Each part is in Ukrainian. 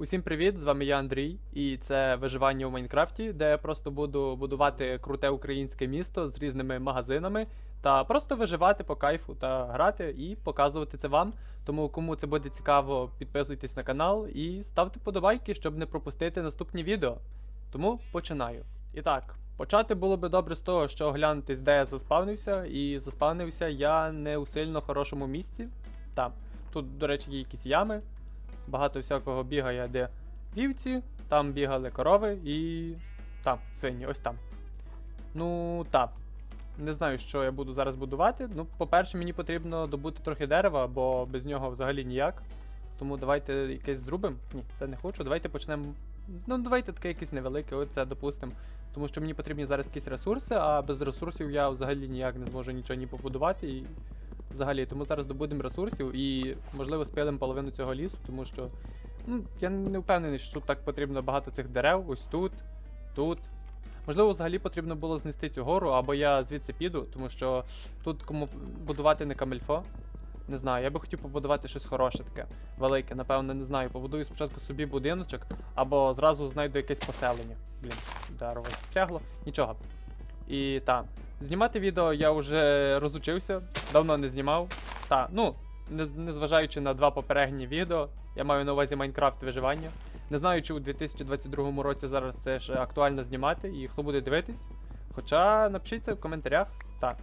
Усім привіт! З вами я Андрій, і це виживання у Майнкрафті, де я просто буду будувати круте українське місто з різними магазинами та просто виживати по кайфу та грати і показувати це вам. Тому кому це буде цікаво, підписуйтесь на канал і ставте подобайки, щоб не пропустити наступні відео. Тому починаю. І так, почати було би добре з того, що оглянутись, де я заспавнився, і заспавнився я не у сильно хорошому місці. Там. Тут, до речі, є якісь ями, багато всякого бігає, де вівці, там бігали корови і там, свині, ось там. Ну, так. Не знаю, що я буду зараз будувати. Ну, по-перше, мені потрібно добути трохи дерева, бо без нього взагалі ніяк. Тому давайте якесь зробимо. Ні, це не хочу. Давайте почнемо. Ну, давайте таке якесь невелике, оце допустимо. Тому що мені потрібні зараз якісь ресурси, а без ресурсів я взагалі ніяк не зможу нічого ні побудувати. І взагалі, тому зараз добудемо ресурсів і, можливо, спилимо половину цього лісу, тому що ну, я не впевнений, що тут так потрібно багато цих дерев, ось тут, тут. Можливо, взагалі потрібно було знести цю гору, або я звідси піду, тому що тут кому будувати не камельфо. Не знаю, я би хотів побудувати щось хороше таке, велике, напевно, не знаю. Побудую спочатку собі будиночок, або зразу знайду якесь поселення. Блін, дерево застрягло. Нічого. І так. Знімати відео я вже розучився, давно не знімав. Та, ну, незважаючи на два попередні відео, я маю на увазі Майнкрафт виживання. Не знаю, чи у 2022 році зараз це ще актуально знімати і хто буде дивитись. Хоча напишіть це в коментарях. Так.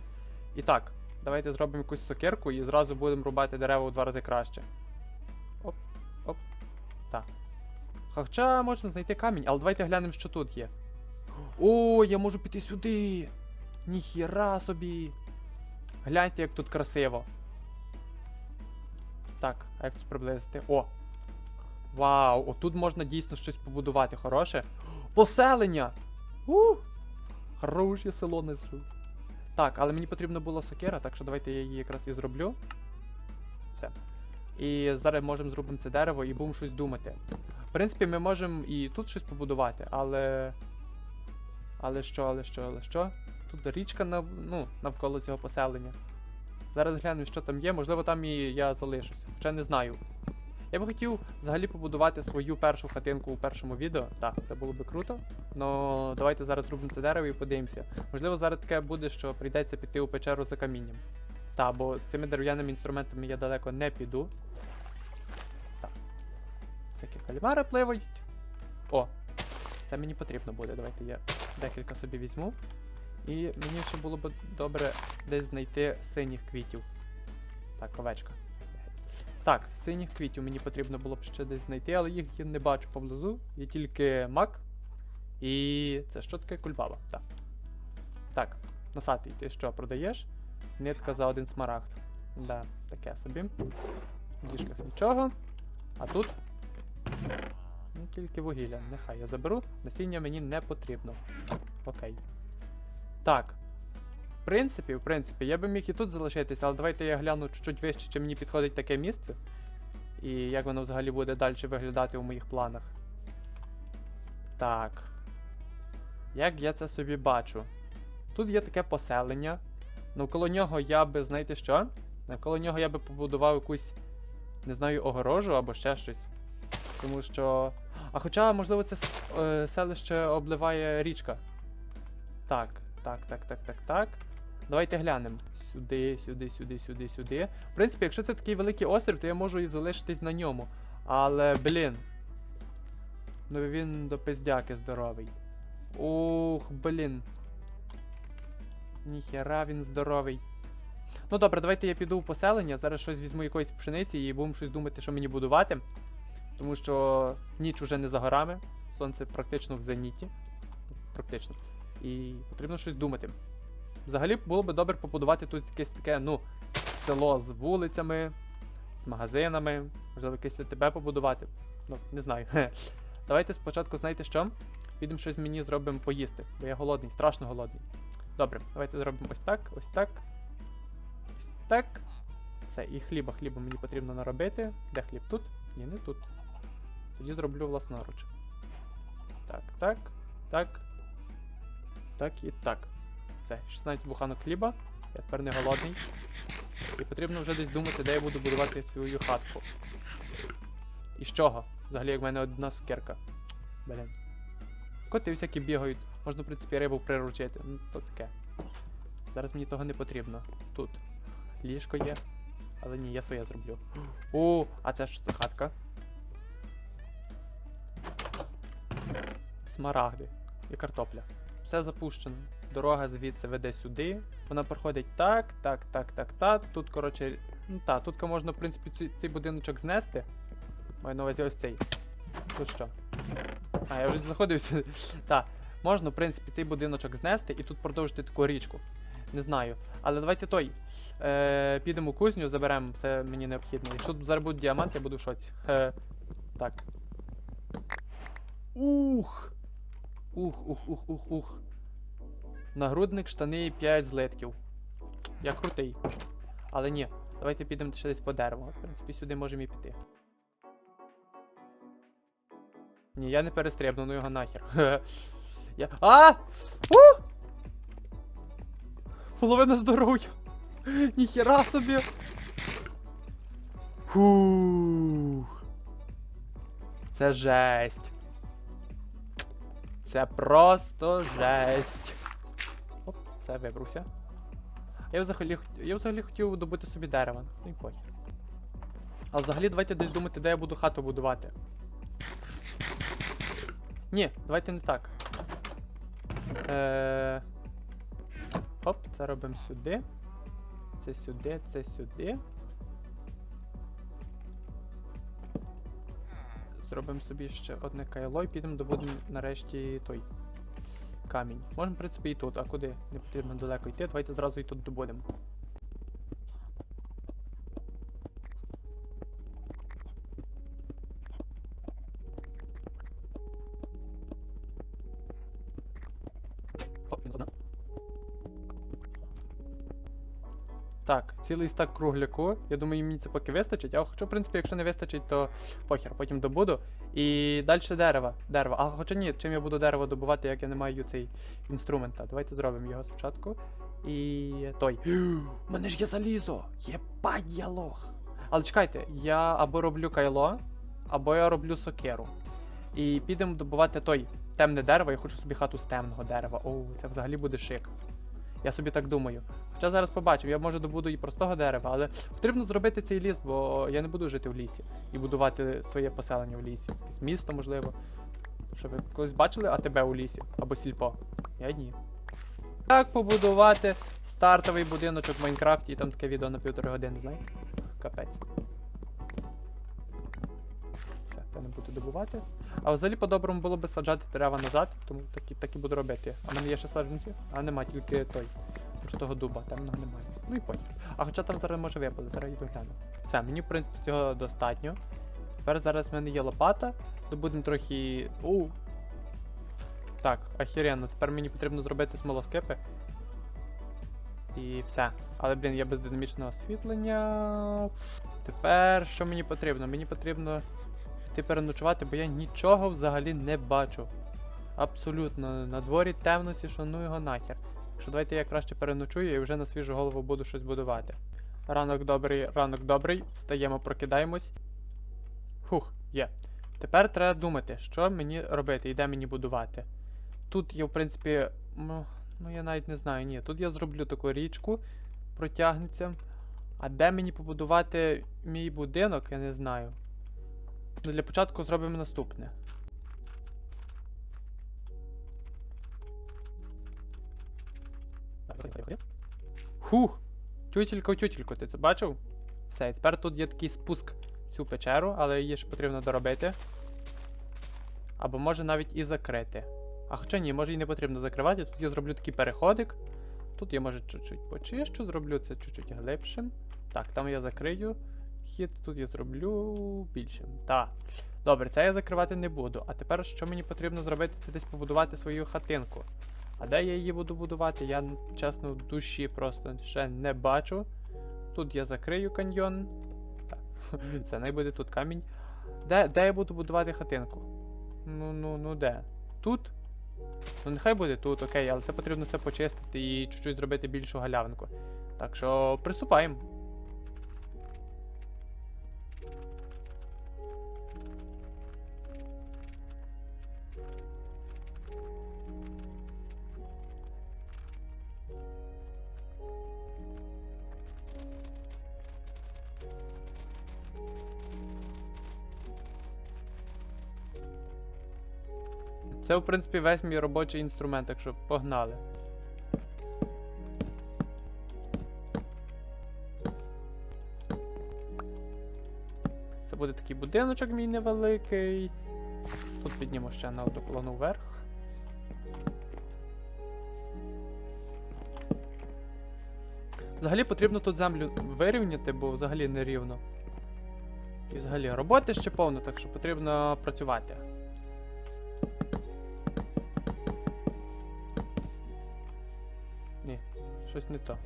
І так, давайте зробимо якусь сокирку і зразу будемо рубати дерева у два рази краще. Оп, оп. Так. Хоча можемо знайти камінь, але давайте глянемо, що тут є. О, я можу піти сюди. Ніхіра собі. Гляньте, як тут красиво. Так, а як тут приблизити? О! Вау, отут можна дійсно щось побудувати хороше. Поселення! У! Хороше село не зру. Так, але мені потрібно було сокира, так що давайте я її якраз і зроблю. Все. І зараз можемо зробимо це дерево і будемо щось думати. В принципі, ми можемо і тут щось побудувати, але. Але що, але що, але що? Тут річка нав... ну, навколо цього поселення. Зараз глянемо, що там є, можливо, там і я залишусь. Хоча не знаю. Я би хотів взагалі побудувати свою першу хатинку у першому відео. Так, це було би круто. Но давайте зараз зробимо це дерево і подивимося. Можливо, зараз таке буде, що прийдеться піти у печеру за камінням. Та, бо з цими дерев'яними інструментами я далеко не піду. Так. Всякі кальмари пливають. О! Це мені потрібно буде. Давайте я декілька собі візьму. І мені ще було б добре десь знайти синіх квітів. Так, овечка. Так, синіх квітів мені потрібно було б ще десь знайти, але їх я не бачу поблизу. Є тільки мак. І це що таке кульбаба? Так. Так, носатий, ти що, продаєш? Нитка за один смарагд. Да, таке собі. В діжках нічого. А тут. Ну, тільки вугілля. Нехай я заберу. Насіння мені не потрібно. Окей. Так. В принципі, в принципі, я би міг і тут залишитися, але давайте я гляну чуть-чуть вище, чи мені підходить таке місце. І як воно взагалі буде далі виглядати у моїх планах. Так. Як я це собі бачу? Тут є таке поселення. Навколо нього я би, знаєте що? Навколо нього я би побудував якусь, не знаю, огорожу або ще щось. Тому що. А хоча, можливо, це е, селище обливає річка. Так, так, так, так, так, так. Давайте глянемо. Сюди, сюди, сюди, сюди, сюди. В принципі, якщо це такий великий острів, то я можу і залишитись на ньому. Але, блін. Ну він до пиздяки здоровий. Ух, блін. Ніхера він здоровий. Ну добре, давайте я піду в поселення, зараз щось візьму якоїсь пшениці і будемо щось думати, що мені будувати. Тому що ніч уже не за горами, сонце практично в зеніті. Практично. І потрібно щось думати. Взагалі було би добре побудувати тут якесь таке, ну, село з вулицями, з магазинами, можливо, якесь ТБ побудувати. Ну, не знаю. Давайте спочатку, знаєте що? Підемо щось мені зробимо поїсти, бо я голодний, страшно голодний. Добре, давайте зробимо ось так, ось так. Ось так. Все, і хліба, хліба мені потрібно наробити. Де хліб? Тут? Ні, не тут. Тоді зроблю власноруч. Так, так, так. Так і так. Все, 16 буханок хліба. Я тепер не голодний. І потрібно вже десь думати, де я буду будувати свою хатку. І з чого? Взагалі, як в мене одна сукерка. Блін. Коти всякі бігають. Можна, в принципі, рибу приручити. Ну, то таке. Зараз мені того не потрібно. Тут. Ліжко є. Але ні, я своє зроблю. О, а це що за хатка? Смарагди і картопля. Все запущено. Дорога звідси веде сюди. Вона проходить так, так, так, так, так. Тут, коротше, ну так, тут можна, в принципі, ці- цей будиночок знести. Маю на увазі ось цей. Тут що? А, я вже знаходився. Так, можна, в принципі, цей будиночок знести і тут продовжити таку річку. Не знаю. Але давайте той. Е, підемо у кузню, заберемо все мені необхідне. Якщо тут зараз будуть діаманти, я буду в шоці. Е, так. Ух! Ух, ух, ух, ух, ух. Нагрудник, штани 5 злитків. Я крутий. Але ні, давайте підемо ще десь по дереву. В принципі, сюди можемо і піти. Ні, я не перестрибну, ну його нахер. я. А! У! Половина здоров'я. Ніхера собі. Фух. Це жесть. Це просто жесть. Оп, все, вибрався. Я взагалі, я взагалі хотів добути собі дерево. Ну і похер. А взагалі давайте десь думати, де я буду хату будувати. Ні, давайте не так. Е... Оп, це робимо сюди. Це сюди, це сюди. Зробимо собі ще одне кайло і підемо добудемо нарешті той камінь. Можемо, в принципі, і тут, а куди? Не потрібно далеко йти, давайте зразу і тут добудемо. Цілий стак кругляку. Я думаю, мені це поки вистачить. А хоча, в принципі, якщо не вистачить, то похер, потім добуду. І далі дерево. Дерево. А хоча ні, чим я буду дерево добувати, як я не маю цей інструмента. Давайте зробимо його спочатку. І той. У мене ж є залізо! Єбать я лох! Але чекайте, я або роблю кайло, або я роблю сокеру. І підемо добувати той темне дерево, я хочу собі хату з темного дерева. Оу, це взагалі буде шик. Я собі так думаю. Хоча зараз побачимо, я може добуду і простого дерева, але потрібно зробити цей ліс, бо я не буду жити в лісі і будувати своє поселення в лісі. Якесь місто, можливо. Що ви колись бачили АТБ у лісі? Або сільпо? Я ні. Як побудувати стартовий будиночок в Майнкрафті, і там таке відео на півтори години, знаєте? Капець. Все, це не буду добувати. А взагалі по-доброму було би саджати дерева назад, тому так і, так і буду робити. А в мене є ще саджанці? А нема, тільки той. Простого дуба, темного немає. Ну і потім. А хоча там зараз може випаде, зараз йду гляну. Все, мені в принципі цього достатньо. Тепер зараз в мене є лопата, добудемо трохи. У. Так, охеренно, тепер мені потрібно зробити смолоскипи. І все. Але, блін, я без динамічного освітлення. Тепер що мені потрібно? Мені потрібно піти переночувати, бо я нічого взагалі не бачу. Абсолютно. На дворі темності, ну його нахер. Якщо давайте я краще переночую і вже на свіжу голову буду щось будувати. Ранок добрий, ранок добрий. Встаємо, прокидаємось. Фух, є. Тепер треба думати, що мені робити і де мені будувати. Тут я, в принципі, ну, ну я навіть не знаю, ні. Тут я зроблю таку річку, протягнеться. А де мені побудувати мій будинок, я не знаю. Ну, для початку зробимо наступне. Хух! Тютілько, тютілько, ти це бачив? Все, тепер тут є такий спуск в цю печеру, але її ж потрібно доробити. Або може навіть і закрити. А хоча ні, може і не потрібно закривати. Тут я зроблю такий переходик. Тут я може чуть-чуть почищу, зроблю це чуть-чуть глибшим. Так, там я закрию хід, тут я зроблю більшим. Так. Добре, це я закривати не буду. А тепер що мені потрібно зробити, це десь побудувати свою хатинку. А де я її буду будувати, я чесно в душі просто ще не бачу. Тут я закрию каньйон. Так, це не буде тут камінь. Де, де я буду будувати хатинку? Ну, ну, ну де? Тут? Ну нехай буде тут, окей, але це потрібно все почистити і чуть-чуть зробити більшу галявинку. Так що приступаємо. Це, в принципі, весь мій робочий інструмент, так що погнали. Це буде такий будиночок мій невеликий. Тут підніму ще на одну колону вверх. Взагалі потрібно тут землю вирівняти, бо взагалі нерівно. І взагалі роботи ще повно, так що потрібно працювати. Щось не то.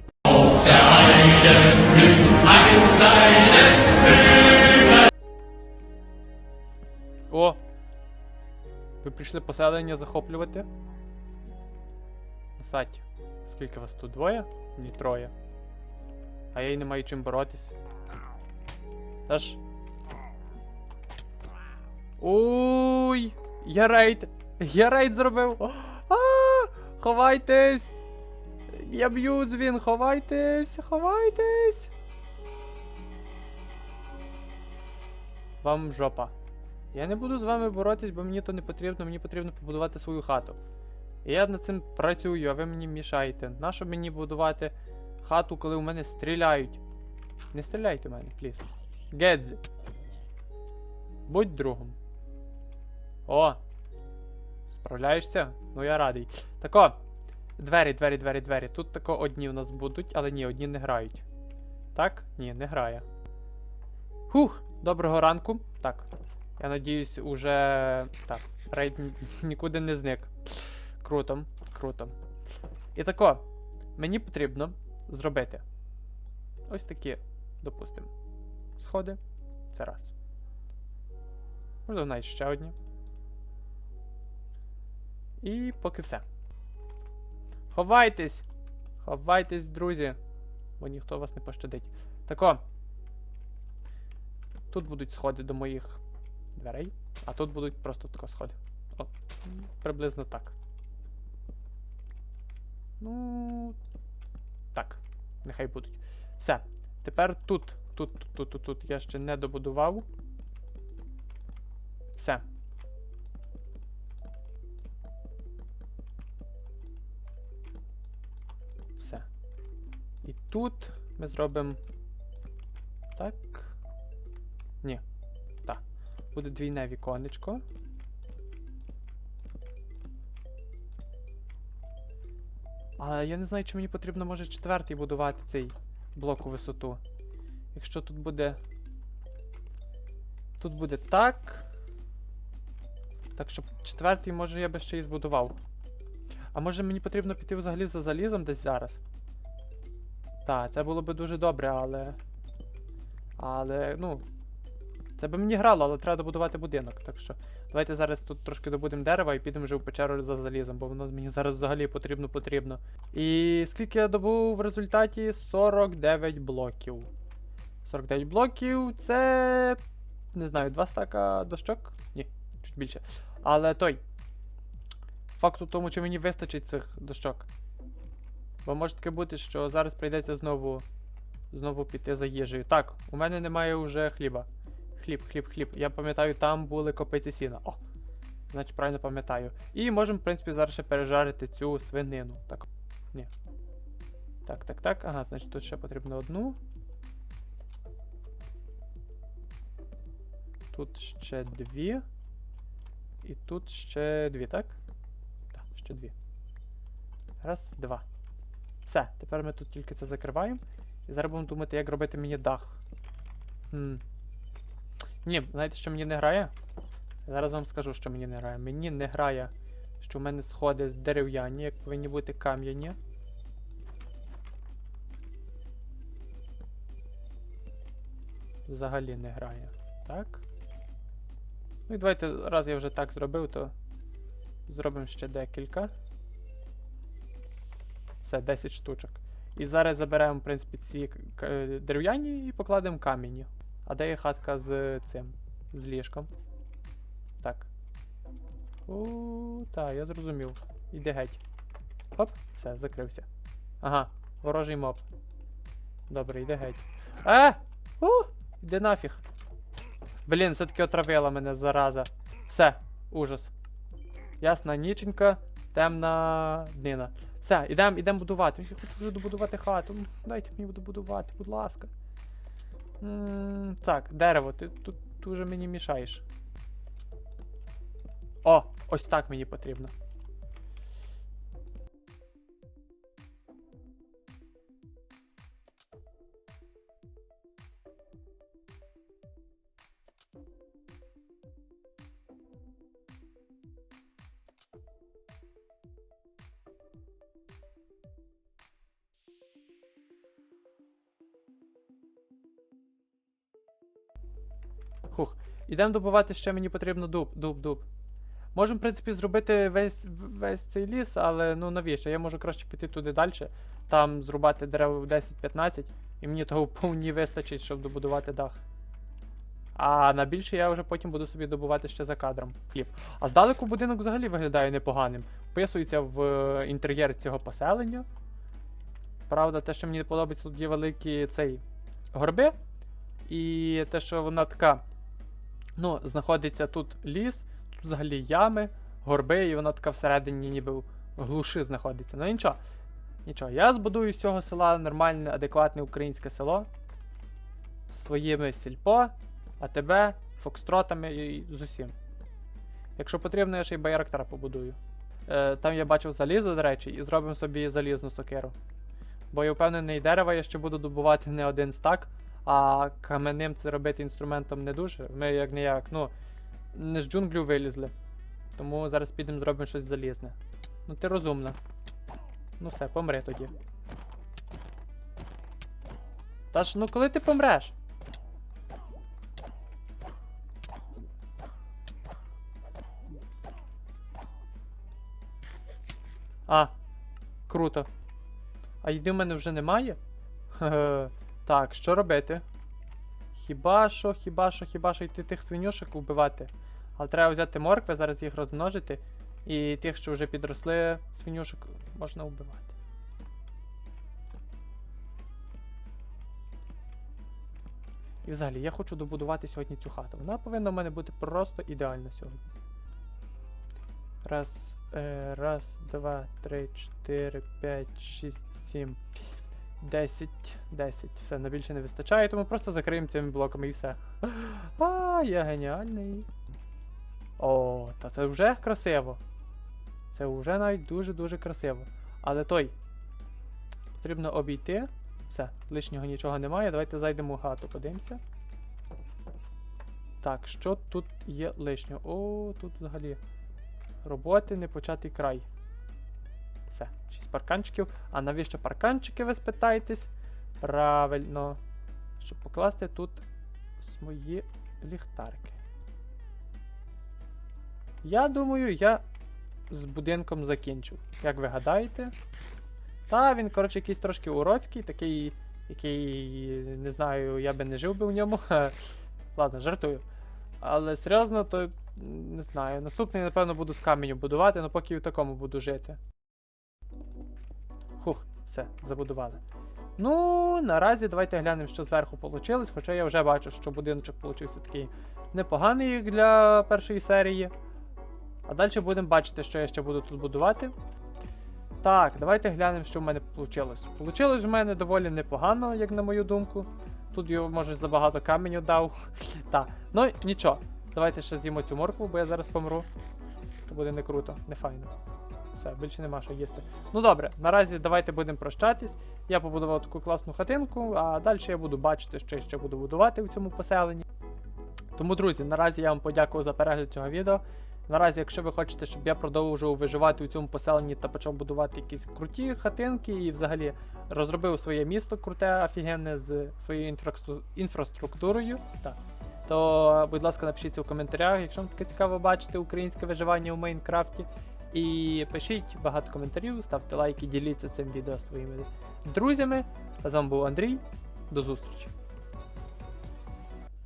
О! Ви прийшли поселення захоплювати? Сать. Скільки вас тут? Двоє? Ні, троє. А я й не маю чим боротись. Та. Ой! Я рейд! Я рейд зробив! А! Ховайтесь! Я б'ю дзвін, ховайтесь! Ховайтесь! Вам жопа. Я не буду з вами боротись, бо мені то не потрібно, мені потрібно побудувати свою хату. І я над цим працюю, а ви мені мішаєте. Нащо мені будувати хату, коли у мене стріляють? Не стріляйте в мене, пліз. Гедзі. Будь другом. О! Справляєшся? Ну я радий. Тако. Двері, двері, двері, двері. Тут тако одні у нас будуть, але ні, одні не грають. Так? Ні, не грає. Хух! Доброго ранку. Так. Я надіюсь, уже. Так, рейд нікуди не зник. Круто, круто. І тако, мені потрібно зробити ось такі, допустимо, сходи. Це раз. Можливо, навіть ще одні. І поки все. Ховайтесь! Ховайтесь, друзі! Бо ніхто вас не пощадить. Тако. Тут будуть сходи до моїх дверей, а тут будуть просто тако сходи. М, приблизно так. Ну. Так, нехай будуть. Все. Тепер тут, тут, тут, тут, тут, тут я ще не добудував. Все. І тут ми зробимо. Так. Ні. Так. Буде двійне віконечко. Але я не знаю, чи мені потрібно, може, четвертий будувати цей блок у висоту. Якщо тут буде. Тут буде так. Так, щоб четвертий, може, я би ще і збудував. А може мені потрібно піти взагалі за залізом десь зараз? Так, це було би дуже добре, але. Але, ну. Це би мені грало, але треба добудувати будинок. Так що давайте зараз тут трошки добудемо дерева і підемо вже в печеру за залізом, бо воно мені зараз взагалі потрібно потрібно. І скільки я добув в результаті? 49 блоків. 49 блоків це. Не знаю, два стака дощок? Ні, чуть більше. Але той. Факт у тому, чи мені вистачить цих дощок. Бо може таке бути, що зараз прийдеться знову. Знову піти за їжею. Так, у мене немає вже хліба. Хліб, хліб, хліб. Я пам'ятаю, там були копиці сіна. О! Значить, правильно пам'ятаю. І можемо, в принципі, зараз ще пережарити цю свинину. Так. Ні. Так, так, так. Ага, значить тут ще потрібно одну. Тут ще дві. І тут ще дві, так? Так, ще дві. Раз, два. Все, тепер ми тут тільки це закриваємо. І зараз будемо думати, як робити мені дах. Хм. Ні, знаєте, що мені не грає? Зараз вам скажу, що мені не грає. Мені не грає, що в мене сходи дерев'яні, як повинні бути кам'яні. Взагалі не грає. Так. Ну і давайте, раз я вже так зробив, то зробимо ще декілька. Все, 10 штучок. І зараз заберемо, в принципі, ці дерев'яні і покладемо кам'яні. А де є хатка з цим? З ліжком? Так. У, так, я зрозумів. Іди геть. Хоп, все, закрився. Ага, ворожий моб. Добре, йди геть. А! У! Іди нафіг. Блін, все-таки отравила мене зараза. Все, ужас. ясна ніченька, темна днина. Все, ідемо ідем будувати. Я хочу вже добудувати хату. Дайте мені добудувати, будь ласка. Так, дерево, ти тут дуже мені мішаєш. О, ось так мені потрібно. Ідемо добувати ще мені потрібно дуб, дуб, дуб. Можемо, в принципі, зробити весь, весь цей ліс, але ну навіщо? Я можу краще піти туди далі, там зрубати дерева 10-15, і мені того повні вистачить, щоб добудувати дах. А на більше я вже потім буду собі добувати ще за кадром хліб. А здалеку будинок взагалі виглядає непоганим. Вписується в е, інтер'єр цього поселення. Правда, те, що мені подобається, тут є великі цей горби. І те, що вона така. Ну, знаходиться тут ліс, тут взагалі ями, горби, і вона така всередині ніби в глуші знаходиться. Ну нічого. Нічого. Я збудую з цього села нормальне, адекватне українське село. Своїми сільпо, а тебе фокстротами і з усім. Якщо потрібно, я ще й байрактара побудую. Е, там я бачив залізо, до речі, і зробимо собі залізну сокиру. Бо я впевнений, дерева я ще буду добувати не один стак, а каменним це робити інструментом не дуже. Ми як не як, ну, не з джунглю вилізли. Тому зараз підемо зробимо щось залізне. Ну ти розумна. Ну все, помри тоді. Та ж, ну коли ти помреш? А, круто. А їди в мене вже немає? Хе-хе. Так, що робити? Хіба що, хіба що, хіба що йти тих свинюшок вбивати. Але треба взяти моркви, зараз їх розмножити. І тих, що вже підросли свинюшок, можна вбивати. І взагалі, я хочу добудувати сьогодні цю хату. Вона повинна в мене бути просто ідеальна сьогодні. Раз, е, раз, два, три, чотири, п'ять, шість, сім. 10, 10. Все, на більше не вистачає, тому просто закриємо цими блоками і все. А, я геніальний. О, та це вже красиво. Це вже навіть дуже-дуже красиво. Але той. Потрібно обійти. Все, лишнього нічого немає. Давайте зайдемо в хату, подивимося. Так, що тут є лишнього? О, тут взагалі. Роботи не початий край. Все, 6 парканчиків. А навіщо парканчики, ви спитаєтесь? Правильно. Щоб покласти тут свої ліхтарки. Я думаю, я з будинком закінчу. Як ви гадаєте? Та, він, коротше, якийсь трошки уродський, такий, який, не знаю, я би не жив би в ньому. Ладно, жартую. Але серйозно, то не знаю. Наступний, напевно, буду з каменю будувати, але поки в такому буду жити. Хух, все, забудували. Ну, наразі давайте глянемо, що зверху вийшло. Хоча я вже бачу, що будиночок получився такий непоганий для першої серії. А далі будемо бачити, що я ще буду тут будувати. Так, давайте глянемо, що в мене вийшло. Получилось в мене доволі непогано, як на мою думку. Тут його, може, забагато каменю дав. Так, ну нічого. Давайте ще з'їмо цю моркву, бо я зараз помру. То буде не круто, не файно. Все, більше нема що їсти. Ну добре, наразі давайте будемо прощатись. Я побудував таку класну хатинку, а далі я буду бачити, що ще буду будувати у цьому поселенні. Тому, друзі, наразі я вам подякував за перегляд цього відео. Наразі, якщо ви хочете, щоб я продовжував виживати у цьому поселенні та почав будувати якісь круті хатинки і взагалі розробив своє місто круте, офігенне з своєю інфраструктурою, так, то, будь ласка, напишіть це в коментарях, якщо вам таке цікаво бачити українське виживання у Майнкрафті. І пишіть багато коментарів, ставте лайки, діліться цим відео своїми друзями. А з вами був Андрій. До зустрічі!